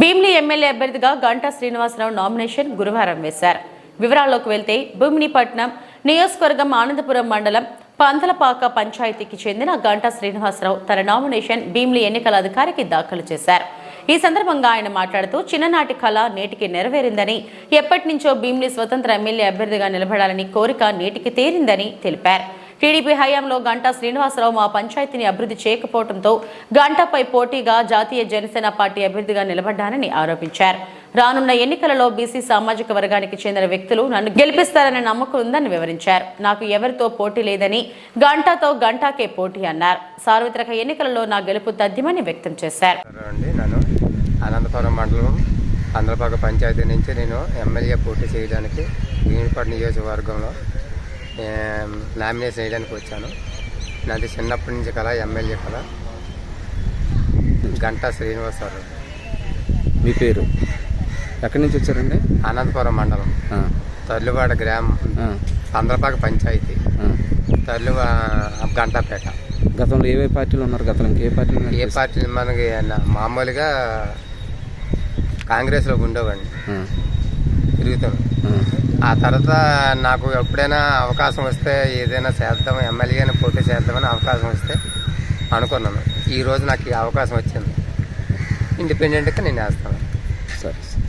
Bheemili MLA అభ్యర్థిగా Ganta Srinivasarao nomination గురువారం వేశారు. వివరాల్లోకి వెళ్తే భూమినిపట్నం నియోజకవర్గం ఆనందపురం మండలం పంతలపాక పంచాయతీకి చెందిన గంటా శ్రీనివాసరావు తన నామినేషన్ భీమిలి ఎన్నికల అధికారికి దాఖలు చేశారు. ఈ సందర్భంగా ఆయన మాట్లాడుతూ చిన్ననాటి కళ నేటికి నెరవేరిందని ఎప్పటి నుంచో భీమిలి స్వతంత్ర ఎమ్మెల్యే అభ్యర్థిగా నిలబడాలని కోరిక నేటికి తీరిందని తెలిపారు. టీడీపీ హయాంలో గంటా శ్రీనివాసరావు మా పంచాయతీని అభివృద్ధి చేయకపోవడంతో గంటాపై పోటీగా జాతీయ జనసేన పార్టీ అభ్యర్థిగా నిలబడ్డానని ఆరోపించారు. రానున్న ఎన్నికలలో బీసీ సామాజిక వర్గానికి చెందిన వ్యక్తులు నన్ను గెలిపిస్తారనే నమ్మకం ఉందని వివరించారు. నాకు ఎవరితో పోటీ లేదని గంటాతో గంటాకే పోటీ అన్నారు. సార్వత్రిక ఎన్నికలలో నా గెలుపు తథ్యమని వ్యక్తం చేశారు. అనంతపురం మండలం అందరపాక పంచాయతీ నుంచి నేను ఎమ్మెల్యే పోటీ చేయడానికి భీమిపాడు నియోజకవర్గంలో ఏం, నామినేషన్ వేయడానికి వచ్చాను. నాది చిన్నప్పటి నుంచి కల ఎమ్మెల్యే కల గంటా శ్రీనివాసరావు మీ పేరు? ఎక్కడి నుంచి వచ్చారండి? అనంతపురం మండలం. తల్లువాడ గ్రామం. ఆ, అందరపాక పంచాయతీ. ఆ. తల్లువా గంటాపేట. గతంలో ఏవే పార్టీలు ఉన్నారు? గతంలో ఇంకే పార్టీలు ఏ ఉన్నారు? పార్టీ మనకి మామూలుగా కాంగ్రెస్లో ఉండేవాడిని. ఆ, తిరుగుతాను ఆ, తర్వాత నాకు ఎప్పుడైనా అవకాశం వస్తే ఏదైనా చేద్దాం ఎమ్మెల్యేని పోటీ చేద్దామని అవకాశం వస్తే అనుకున్నాను. ఈరోజు నాకు ఈ అవకాశం వచ్చింది. ఇండిపెండెంట్గా నేను వేస్తాను. సరే.